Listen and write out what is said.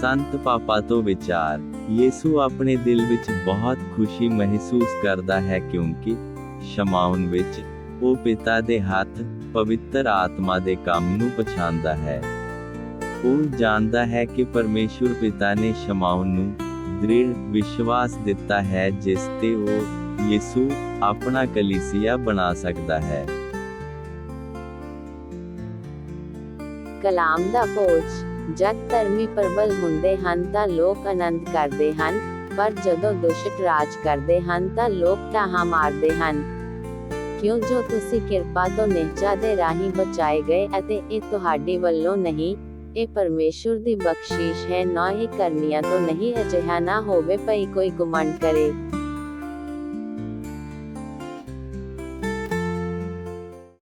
ਸੰਤ ਪਾਪਾ ਤੋਂ ਵਿਚਾਰ। ਯੀਸੂ ਆਪਣੇ ਦਿਲ ਵਿੱਚ ਬਹੁਤ ਖੁਸ਼ੀ ਮਹਿਸੂਸ ਕਰਦਾ ਹੈ ਕਿਉਂਕਿ ਸ਼ਮਾਉਨ ਵਿੱਚ ਉਹ ਪਿਤਾ ਦੇ ਹੱਥ ਪਵਿੱਤਰ ਆਤਮਾ ਦੇ ਕੰਮ ਨੂੰ ਪਛਾਣਦਾ ਹੈ। ਉਹ ਜਾਣਦਾ ਹੈ ਕਿ ਪਰਮੇਸ਼ਵਰ ਪਿਤਾ ਨੇ ਸ਼ਮਾਉਨ ਨੂੰ ਦ੍ਰਿੜ ਵਿਸ਼ਵਾਸ ਦਿੱਤਾ ਹੈ ਜਿਸ ਤੇ ਉਹ ਯਿਸੂ ਆਪਣਾ ਕਲੀਸਿਆ ਬਣਾ ਸਕਦਾ ਹੈ। ਕਲਾਮ ਦਾ ਪੋਚ ਜਦ ਧਰਮੀ ਪ੍ਰਬਲ ਹੁੰਦੇ ਹਨ ਤਾਂ ਲੋਕ ਆਨੰਦ ਕਰਦੇ ਹਨ, ਪਰ ਜਦੋਂ ਦੁਸ਼ਟ ਰਾਜ ਕਰਦੇ ਹਨ ਤਾਂ ਲੋਕ ਟਾਹਾਂ ਮਾਰਦੇ ਹਨ। ਕਿਉਂ ਜੋ ਤੁਸੀਂ ਕਿਰਪਾ ਤੋਂ ਨਿਹਚਾ ਦੇ ਰਾਹੀਂ ਬਚਾਏ ਗਏ ਅਤੇ ਇਹ ਤੁਹਾਡੀ ਵੱਲੋਂ ਨਹੀਂ, ਇਹ ਪਰਮੇਸ਼ੁਰ ਦੀ ਬਖਸ਼ੀਸ਼ ਹੈ, ਨਾ ਹੀ ਕਰਨੀਆਂ ਤੋਂ ਨਹੀਂ, ਅਜਿਹਾ ਨਾ ਹੋਵੇ, ਭਈ ਕੋਈ ਗੁਮੰਡ ਕਰੇ।